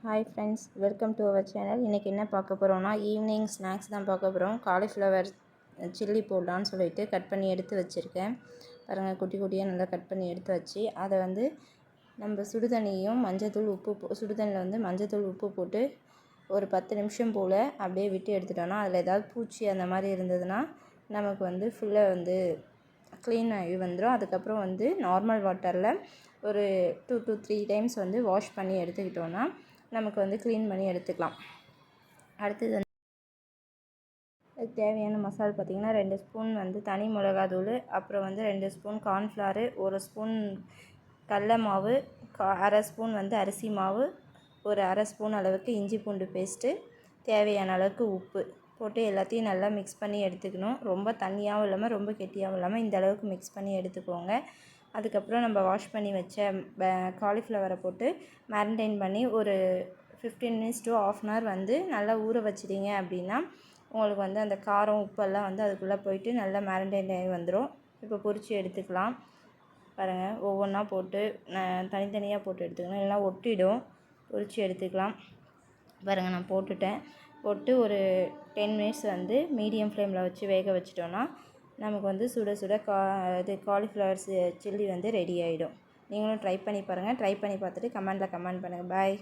Hi friends welcome to our channel இன்றைக்கி என்ன பார்க்க போகிறோம்னா ஈவினிங் ஸ்நாக்ஸ் தான் பார்க்க போகிறோம் காலிஃப்ளவர் சில்லி போடலான்னு சொல்லிட்டு கட் பண்ணி எடுத்து வச்சுருக்கேன். பாருங்கள் குட்டி குட்டியாக நல்லா கட் பண்ணி எடுத்து வச்சு அதை வந்து நம்ம சுடுதண்ணியும் மஞ்சத்தூள் உப்பு போ சுடுதண்ணியில் வந்து மஞ்சத்தூள் உப்பு போட்டு ஒரு பத்து நிமிஷம் போல் அப்படியே விட்டு எடுத்துட்டோன்னா அதில் ஏதாவது பூச்சி அந்த மாதிரி இருந்ததுன்னா நமக்கு வந்து ஃபுல்லாக வந்து க்ளீன் ஆகி வந்துடும் அதுக்கப்புறம் வந்து நார்மல் வாட்டரில் ஒரு டூ டூ த்ரீ டைம்ஸ் வந்து வாஷ் பண்ணி எடுத்துக்கிட்டோன்னா நமக்கு வந்து க்ளீன் பண்ணி எடுத்துக்கலாம். அடுத்தது வந்து அதுக்கு தேவையான மசாலா பார்த்திங்கன்னா ரெண்டு ஸ்பூன் வந்து தனி மிளகாத்தூள் அப்புறம் வந்து ரெண்டு ஸ்பூன் கார்ன்ஃப்ளவரு ஒரு ஸ்பூன் கடல மாவு கா அரை ஸ்பூன் வந்து அரிசி மாவு ஒரு அரை ஸ்பூன் அளவுக்கு இஞ்சி பூண்டு பேஸ்ட்டு தேவையான அளவுக்கு உப்பு போட்டு எல்லாத்தையும் நல்லா மிக்ஸ் பண்ணி எடுத்துக்கணும். ரொம்ப தண்ணியாகவும் இல்லாமல் ரொம்ப கெட்டியாகவும் இல்லாமல் இந்த அளவுக்கு மிக்ஸ் பண்ணி எடுத்துக்கோங்க. அதுக்கப்புறம் நம்ம வாஷ் பண்ணி வச்ச காலிஃப்ளவரை போட்டு மேரினைன் பண்ணி ஒரு fifteen minutes to half an hour வந்து நல்லா ஊற வச்சிட்டிங்க அப்படின்னா உங்களுக்கு வந்து அந்த காரம் உப்பெல்லாம் வந்து அதுக்குள்ளே போயிட்டு நல்லா மேரினைட் ஆகி வந்துடும் இப்போ பொரித்து எடுத்துக்கலாம். பாருங்கள் ஒவ்வொன்றா போட்டு தனித்தனியாக போட்டு எடுத்துக்கணும் இல்லைனா ஒட்டிடும். பொரித்து எடுத்துக்கலாம். பாருங்கள் நான் போட்டுட்டேன். போட்டு ஒரு டென் மினிட்ஸ் வந்து மீடியம் ஃப்ளேமில் வச்சு வேக வச்சிட்டோன்னா நமக்கு வந்து சுட சுட கா இது காலிஃப்ளவர்ஸ் சில்லி வந்து ரெடி ஆகிடும் நீங்களும் ட்ரை பண்ணி பாருங்கள் ட்ரை பண்ணி பார்த்துட்டு கமெண்டில் கமெண்ட் பண்ணுங்கள் பாய்